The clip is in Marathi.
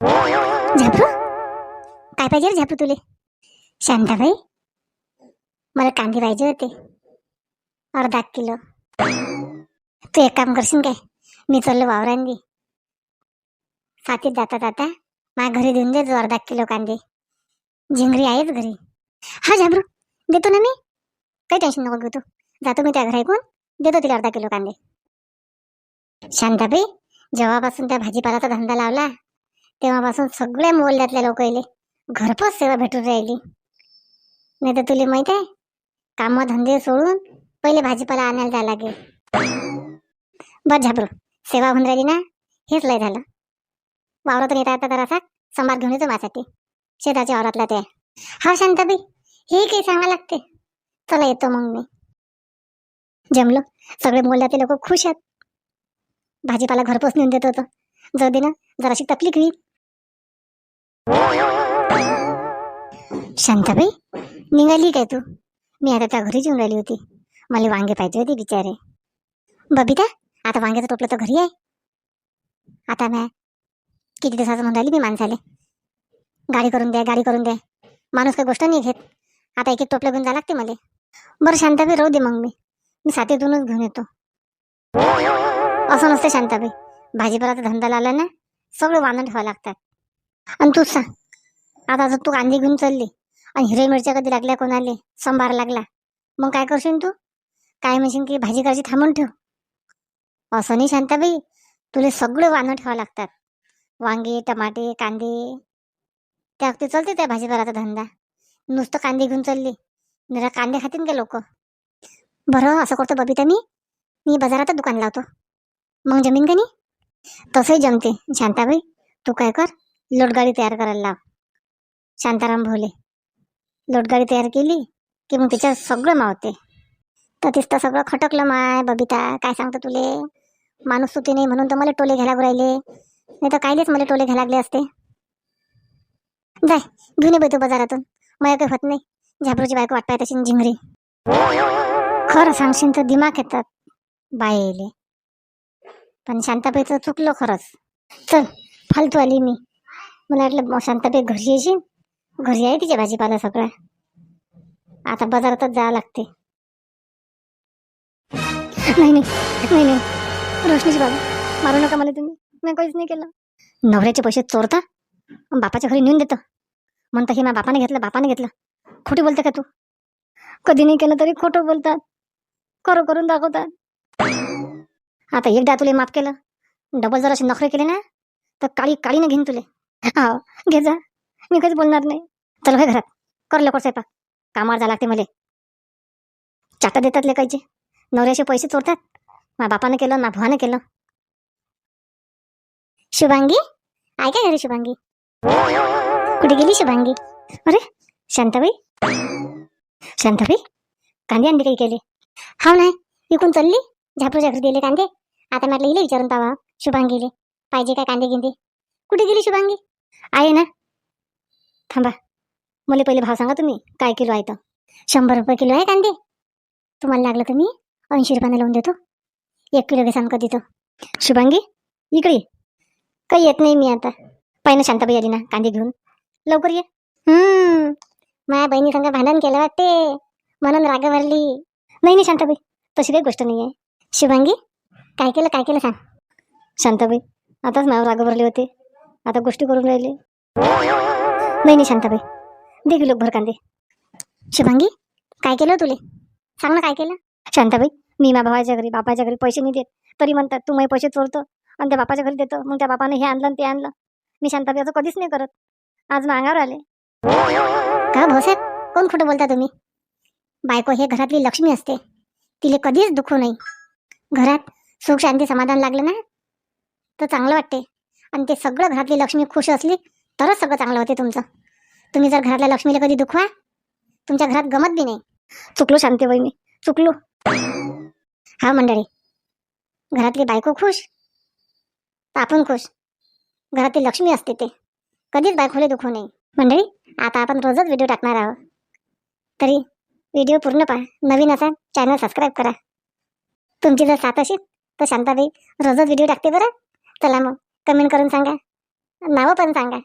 झापू? काय पाहिजे झापू तुले? शांताबाई? मला कांदे पाहिजे होते. अर्धा किलो. तू एक काम करशील काय? मी चाललो वावरांनी साथीत जाता जाता माझ्या घरी देऊन दे जो अर्धा किलो कांदे. झिंगरी आहेच घरी. हा झाबरू देतो ना मी. काही टेन्शन नको घेऊ तू. जातो मी त्या घरा ऐकून. देतो तिला अर्धा किलो कांदे. शांताबाई जेव्हापासून त्या भाजीपालाचा धंदा लावला तेव्हापासून सगळ्या मोहल्ल्यातल्या लोक येले घरपोच सेवा भेटून राहिली. नाही तर तुला माहीत आहे कामधंदे सोडून पहिले भाजीपाला आणायला जायला लागेल. बर झाबरू सेवा होऊन राहिली ना? हेच लय झालं. वावरातून येता येता जरासा संभार घेऊन येतो माझ्यासाठी. शेताच्या वावरातला ते. हा शांताबाई हे काही सांगा लागते. चला येतो मग मी. जमलो सगळे मोहल्ल्यातले लोक खुश आहेत. भाजीपाला घरपोच नेऊन देत होतं. जाऊ दे ना जराशी तकलीफ होईल. शांताबाई निघाली काय तू? मी आता त्या घरीच येऊन राहिली होती. मला वांगे पाहिजे होते बिचारे. बबिता आता वांग्याचं टोपलं तर घरी आहे. आता मॅ किती दिवसाचं म्हणून राहिली मी माणसाले. गाडी करून द्या गाडी करून द्या. माणूस काही गोष्ट नाही घेत. आता एक एक टोपलं घेऊन जावं लागते मला. बरं शांताबाई राहू दे मग मी. मी साथीतूनच घेऊन येतो. असं नसतं शांताबाई. भाजीपाला धंदा लावला ना सगळं वांदण ठेवावं लागतात. आणि तूच सांग. आता जर तू कांदे घेऊन चालली आणि हिरे मिरच्या कधी लागल्या कोणाले? सांबार लागला. मग काय करशील तू? काय म्हणशील की भाजी करायची थांबून ठेव. असं नाही शांताबाई. तुला सगळे वानं ठेवावं लागतात. वांगे टमाटे कांदे. त्या अगदी चलते त्या भाजीपाल्याचा धंदा. नुसतं कांदे घेऊन चालली. जरा कांदे खातील का लोक? बरं असं करतो बबिता मी. मी बाजारात दुकान लावतो. मग जमीन का नाही? तसंही जमते. शांताबाई तू काय कर. लोटगाडी तयार करायला लाव. शांताराम भोले. लोटगाडी तयार केली की मग त्याच्यात सगळं मावते. तर तिथं सगळं खटकलं माय बबिता. काय सांगतो तुले? माणूस सुती नाही म्हणून तर मला टोले घ्यायला राहिले. नाही तर कायलेच मला टोले घ्यायला लागले असते. जाय घेऊन ये तू बाजारातून. मला काही होत नाही. झाबरूची बायको वाट पाहत अशी झिंगरी. खरं सांगशील तर दिमाग येतात बायले. पण शांताबाईचं चुकलो खरंच. चल फालतू आली मी. मला वाटलं शांताबाई घरी येशील? घरी आहे तिच्या भाजीपाला सगळा. आता बाजारातच जावं लागते. नाही नाही नाही नाही. रोशनीची बाबा मारू नका मला तुम्ही. मी काहीच नाही केलं. नवऱ्याचे पैसे चोरता? बापाच्या घरी नेऊन देतं? म्हणतं हे माझ्या बापाने घेतलं बापाने घेतलं. खोटी बोलते का तू? कधी नाही केलं तरी खोटं बोलतात. करो करून दाखवतात. आता एकदा तुले माफ केलं. डबल जर असे नखरे केले ना तर काळी काळीने घेईन तुले. हा घे जा. मी कधी बोलणार नाही. चल हे घरात. कर लवकर स्वयंपाक. कामावर जा लागते मले. चाटा देतात लेकायचे नवऱ्याचे पैसे चोरतात. मा बापानं केलं ना भावानं केलं. शुभांगी? ऐका घरी शुभांगी. कुठे गेली शुभांगी? अरे शांताबाई? शांताबाई? कांदे अंडे काही केले? हा नाही इकून चालली. झापूच्या घरी दिले कांदे. आता म्हटलं इले विचारून पावा शुभांगीले. पाहिजे काय कांदे गिंदे कुठे गेली शुभांगी? आहे ना? थांबा. मला पहिले भाव सांगा तुम्ही. काय किलो आहे तर शंभर रुपये किलो आहे कांदे? तुम्हाला लागलं तर मी ऐंशी रुपयाने लावून देतो. एक किलो घेसान कधी तो. शुभांगी इकडे काही येत नाही मी आता. पाहिजे शांताबाई आली ना कांदे घेऊन. लवकर ये. हम्म. माझ्या बहिणी संग भांडण केलं वाटते. म्हणून राग भरली नाही नाही शांताबाई. तशी काही गोष्ट नाही आहे शुभांगी काय केलं काय केलं सांग. शांताबाई आताच माझ्यावर राग भरले होते. आता गोष्टी करून राहिले. नाही नाही शांताबाई दे किलो भर कांदे. शुभांगी काय केलं तुले? सांग ना काय केलं? शांताबाई मी माझ्या भावाच्या घरी बापाच्या घरी पैसे नाही देत. तरी म्हणतात तू माझे पैसे चोरतो आणि त्या बापाच्या घरी देतो. मग त्या बापाने हे आणलं आणि ते आणलं. मी शांताबाई असं कधीच नाही करत. आज मागावर आले. का भाऊसाहेब कोण खोटं बोलता तुम्ही? बायको हे घरातली लक्ष्मी असते. तिले कधीच दुखू नाही. घरात सुख शांती समाधान लागलं ना? तर चांगलं वाटते. आणि ते सगळं घरातली लक्ष्मी खुश असली तरच सगळं चांगलं होते तुमचं. तुम्ही जर घरातल्या लक्ष्मीला कधी दुखवा तुमच्या घरात गमत बी नाही. चुकलो शांती मी चुकलो. हा मंडळी घरातली बायको खुश तर आपण खुश घरातली लक्ष्मी असते ते. कधीच बायकोले दुखू नये. मंडळी आता आपण रोजच व्हिडिओ टाकणार आहोत. तरी व्हिडिओ पूर्ण पहा. नवीन असा चॅनल सबस्क्राईब करा. तुमची जर साथ असेल तर शांताबाई रोजच व्हिडिओ टाकते बरं. चला मग. कमेंट करून सांगा. नावं पण सांगा.